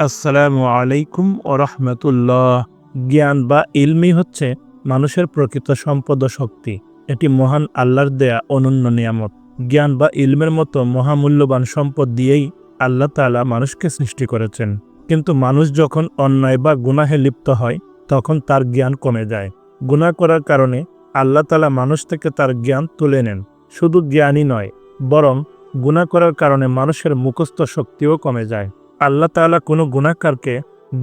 আসসালামু আলাইকুম ও রহমতুল্লাহ। জ্ঞান বা ইলমি হচ্ছে মানুষের প্রকৃত সম্পদ শক্তি। এটি মহান আল্লাহর দেয়া অনন্য নিয়ামত। জ্ঞান বা ইলমের মতো মহামূল্যবান সম্পদ দিয়েই আল্লাহ তাআলা মানুষকে সৃষ্টি করেছেন। কিন্তু মানুষ যখন অন্যায় বা গুনাহে লিপ্ত হয়, তখন তার জ্ঞান কমে যায়। গুনাহ করার কারণে আল্লাহ তাআলা মানুষ থেকে তার জ্ঞান তুলে নেন। শুধু জ্ঞানই নয়, বরং গুনাহ করার কারণে মানুষের মুখস্থ শক্তিও কমে যায়। আল্লাহ তাআলা কোনো গুণাকারকে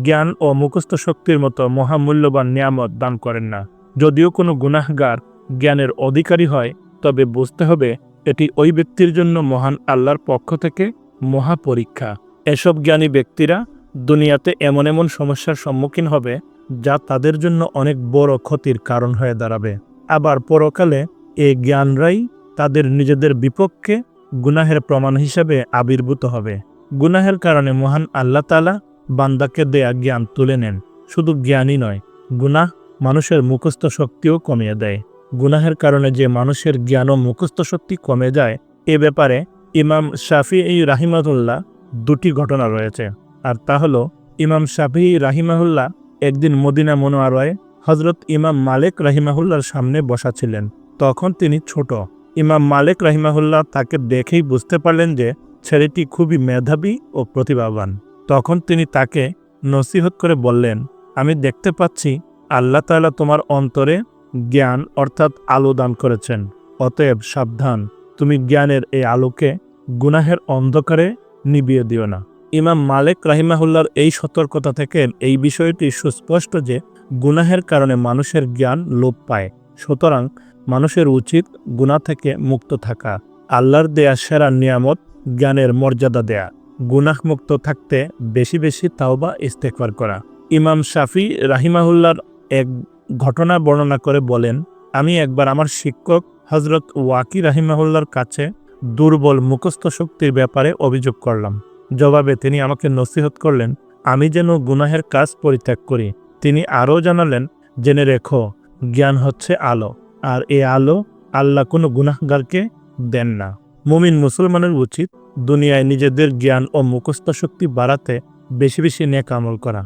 জ্ঞান ও মুখস্থ শক্তির মতো মহামূল্যবান নিয়ামত দান করেন না। যদিও কোনো গুনাহগার জ্ঞানের অধিকারী হয়, তবে বুঝতে হবে এটি ওই ব্যক্তির জন্য মহান আল্লাহর পক্ষ থেকে মহা পরীক্ষা এসব জ্ঞানী ব্যক্তিরা দুনিয়াতে এমন এমন সমস্যার সম্মুখীন হবে, যা তাদের জন্য অনেক বড় ক্ষতির কারণ হয়ে দাঁড়াবে। আবার পরকালে এই জ্ঞানরাই তাদের নিজেদের বিপক্ষে গুনাহের প্রমাণ হিসাবে আবির্ভূত হবে। গুনাহের কারণে মহান আল্লাহ তালা বান্দাকে দেয়া জ্ঞান তুলে নেন। শুধু জ্ঞানই নয়, গুনাহ মানুষের মুখস্থ শক্তিও কমিয়ে দেয়। গুনাহের কারণে যে মানুষের জ্ঞান ও মুখস্থ শক্তি কমে যায়, এ ব্যাপারে ইমাম শাফি এই রাহিমাহুল্লাহ দুটি ঘটনা রয়েছে। আর তা হলো, ইমাম শাফি রাহিমাহুল্লাহ একদিন মদিনা মনোয়ারয় হজরত ইমাম মালিক রাহিমাহুল্লার সামনে বসা ছিলেন। তখন তিনি ছোট। ইমাম মালিক রাহিমাহুল্লাহ তাকে দেখেই বুঝতে পারলেন যে ছেলেটি খুবই মেধাবী ও প্রতিভাবান। তখন তিনি তাকে নসিহত করে বললেন, আমি দেখতে পাচ্ছি আল্লাহ তাআলা তোমার অন্তরে জ্ঞান অর্থাৎ আলো দান করেছেন। অতএব সাবধান, তুমি জ্ঞানের এই আলোকে গুনাহের অন্ধকারে নিবিয়ে দিও না। ইমাম মালিক রাহিমাহুল্লার এই সতর্কতা থেকে এই বিষয়টি সুস্পষ্ট যে গুনাহের কারণে মানুষের জ্ঞান লোপ পায়। সুতরাং মানুষের উচিত গুনাহ থেকে মুক্ত থাকা। আল্লাহর দেয়া সেরা নিয়ামত জ্ঞানের মর্যাদা দেয়া, গুনাহমুক্ত থাকতে বেশি বেশি তাওবা ইস্তেকবার করা। ইমাম শাফি রাহিমাহুল্লার এক ঘটনা বর্ণনা করে বলেন, আমি একবার আমার শিক্ষক হজরত ওয়াকি রাহিমাহুল্লার কাছে দুর্বল মুখস্থ শক্তির ব্যাপারে অভিযোগ করলাম। জবাবে তিনি আমাকে নসিহত করলেন, আমি যেন গুনাহের কাজ পরিত্যাগ করি। তিনি আরও জানালেন, জেনে রেখো, জ্ঞান হচ্ছে আলো, আর এ আলো আল্লাহ কোনো গুনাহগারকে দেন না। মুমিন মুসলমানের উচিত দুনিয়ায় নিজেদের জ্ঞান ও মুখস্থ শক্তি বাড়াতে বেশি বেশি নেক আমল করা।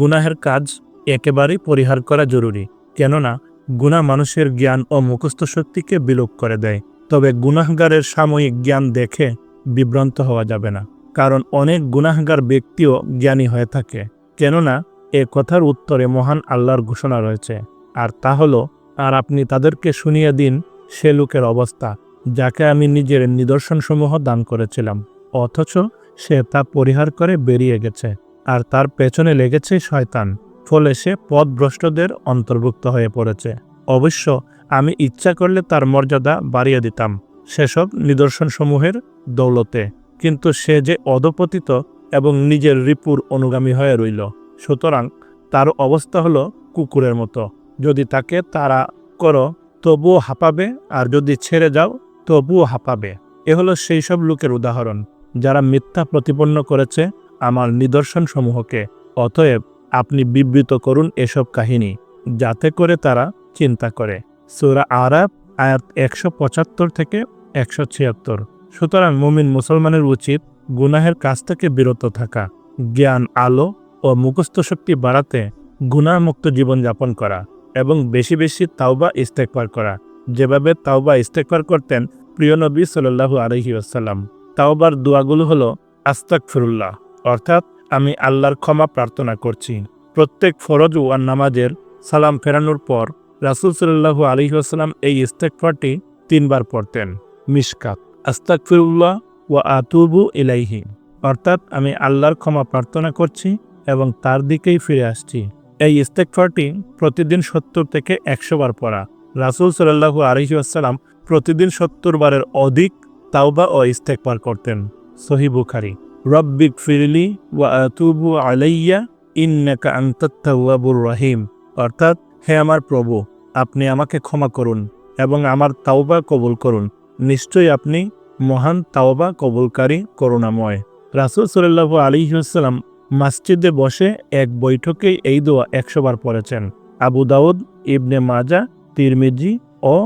গুনাহের কাজ একেবারেই পরিহার করা জরুরি, কেননা গুনাহ মানুষের জ্ঞান ও মুখস্থ শক্তিকে বিলোপ করে দেয়। তবে গুনাহগারের সাময়িক জ্ঞান দেখে বিভ্রান্ত হওয়া যাবে না, কারণ অনেক গুনাহগার ব্যক্তিও জ্ঞানী হয়ে থাকে, কেননা এ কথার উত্তরে মহান আল্লাহর ঘোষণা রয়েছে, আর তা হলো, আর আপনি তাদেরকে শুনিয়ে দিন সে লোকের অবস্থা। যাকে আমি নিজের নিদর্শনসমূহ দান করেছিলাম, অথচ সে তা পরিহার করে বেরিয়ে গেছে, আর তার পেছনে লেগেছে শয়তান, ফলে সে পথভ্রষ্টদের অন্তর্ভুক্ত হয়ে পড়েছে। অবশ্য আমি ইচ্ছা করলে তার মর্যাদা বাড়িয়ে দিতাম সেসব নিদর্শনসমূহের দৌলতে, কিন্তু সে যে অধপতিত এবং নিজের রিপুর অনুগামী হয়ে রইল, সুতরাং তার অবস্থা হলো কুকুরের মতো। যদি তাকে তারা করো, তবুও হাঁপাবে, আর যদি ছেড়ে যাও তবুও হাঁপাবে। এ হলো সেই সব লোকের উদাহরণ, যারা মিথ্যা প্রতিপন্ন করেছে আমার নিদর্শনসমূহকে। অতএব আপনি বিবৃত করুন এসব কাহিনী, যাতে করে তারা চিন্তা করে। সুরা আরাব আয়াত একশো পঁচাত্তর থেকে একশো ছিয়াত্তর। সুতরাং মুমিন মুসলমানের উচিত গুনাহের কাছ থেকে বিরত থাকা, জ্ঞান, আলো ও মুখস্থ শক্তি বাড়াতে গুনাহমুক্ত জীবনযাপন করা এবং বেশি বেশি তাওবা ইস্তেকবার করা। যেভাবে তাওবা ইস্তেকবার করতেন প্রিয় নবী সাল্লাহু আলহি আসাল্লাম তাওবার দোয়াগুলো হলো আস্তাক ফিরুল্লাহ অর্থাৎ আমি আল্লাহর ক্ষমা প্রার্থনা করছি। প্রত্যেক ফরজ ওয়ান নামাজের সালাম ফেরানোর পর রাসুল সাল্লাহু আলহি আসাল্লাম এই ইস্তেকফারটি তিনবার পড়তেন। মিসকাত আস্তাক ফিরুল্লাহ ওয়া আতুবু ইলাইহি, অর্থাৎ আমি আল্লাহর ক্ষমা প্রার্থনা করছি এবং তার দিকেই ফিরে আসছি। এই ইস্তেকফারটি প্রতিদিন সত্তর থেকে একশো বার পড়া। রাসুল সাল্লাহু আলহিউসালাম প্রতিদিন সত্তর বারের অধিক তাওবা ও ইস্তেকবার করতেন। সহি বুখারি। রব্বিক ফিরলি ওয়া আতুবু আলাইয়া, ইন্নাকা আন্তাত্তাওয়াবুর রহিম। অর্থাৎ, হে আমার প্রভু, আপনি আমাকে ক্ষমা করুন এবং আমার তাওবা কবুল করুন। নিশ্চয়ই আপনি মহান তাওবা কবুলকারী, করুণাময়। রাসুল সাল্লাহু আলিহাসাল্লাম মসজিদে বসে এক বৈঠকে এই দোয়া একশো বার পড়েছেন। আবু দাউদ, ইবনে মাজা তিরমিজি ও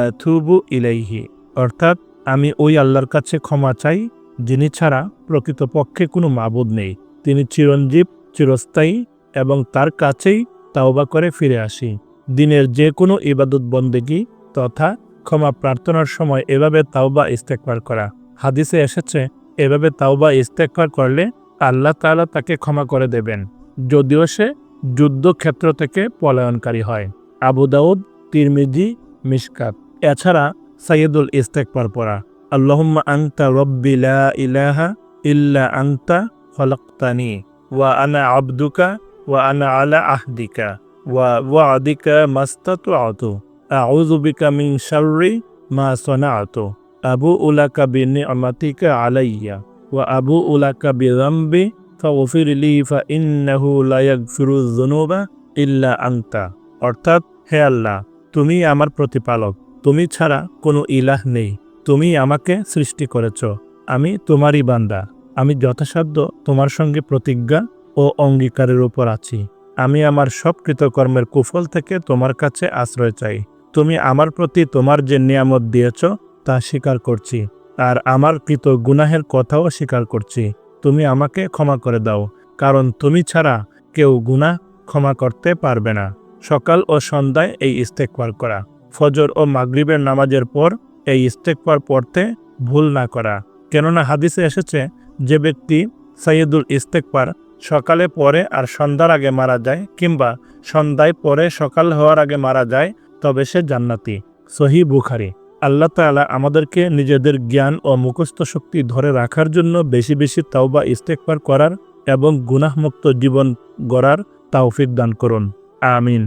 আতুবু ইলাইহি। অর্থাৎ আমি ওই আল্লাহর কাছে ক্ষমা চাই, যিনি ছাড়া প্রকৃতপক্ষে কোনো মাবুদ নেই। তিনি চিরঞ্জীব, চিরস্থায়ী এবং তার কাছেই তাওবা করে ফিরে আসি। দিনের যে কোনো ইবাদত বন্দেগি তথা ক্ষমা প্রার্থনার সময় এভাবে তাওবা ইস্তেকবার করা। হাদিসে এসেছে, এভাবে তাওবা ইস্তেকবার করলে আল্লাহ তাআলা তাকে ক্ষমা করে দেবেন, যদিও সে যুদ্ধক্ষেত্র থেকে পলায়নকারী হয়। আবু দাউদ, তিরমিজি, মিশকাত। এছাড়া সাইয়দুল ইস্তেকবার পড়া আল্লাহুম্মা আংতা রব্বি লা ইলাহা ইল্লা আংতা খলাক্তানি, ওয়া আনা আবদুকা, ওয়া আনা আলা আহদিকা, ওয়া ওয়াদিকা মাস্তাতু আউযু বিকা মিন শাররি মা সানাআতু। আবু উলাকা বিনি'মাতিকা আলাইয়া। ওয়া আবু উলাকা বিযামবি ফাগফির লি ফাইন্নাহু লা ইয়াগফিরু যুনুবা ইল্লা আনতা অর্থাৎ, হে আল্লাহ, তুমি আমার প্রতিপালক। তুমি ছাড়া কোনো ইলাহ নেই। তুমি আমাকে সৃষ্টি করেছ। আমি তোমারই বান্দা। আমি যথাসাধ্য তোমার সঙ্গে প্রতিজ্ঞা ও অঙ্গীকারের উপর আছি। আমি আমার সব কৃতকর্মের কুফল থেকে তোমার কাছে আশ্রয় চাই। তুমি আমার প্রতি তোমার যে নিয়ামত দিয়েছ, তা স্বীকার করছি। আর আমার কৃত গুনাহের কথাও স্বীকার করছি। তুমি আমাকে ক্ষমা করে দাও, কারণ তুমি ছাড়া কেউ গুনাহ ক্ষমা করতে পারবে না। সকাল ও সন্ধ্যায় এই ইস্তেকবার করা। ফজর ও মাগরিবের নামাজের পর এই ইস্তেকবার পড়তে ভুল না করা। কেননা হাদিসে এসেছে, যে ব্যক্তি সাইয়দুল ইস্তেকবার সকালে পরে আর সন্ধ্যার আগে মারা যায় কিংবা সন্ধ্যায় পরে সকাল হওয়ার আগে মারা যায়, তবে সে জান্নাতি। সহি বুখারি। আল্লাহ তালা আমাদেরকে নিজেদের জ্ঞান ও মুখস্থ শক্তি ধরে রাখার জন্য বেশি বেশি তাওবা ইস্তেকবার করার এবং গুনাহমুক্ত জীবন গড়ার তাওফিক দান করুন। আমিন।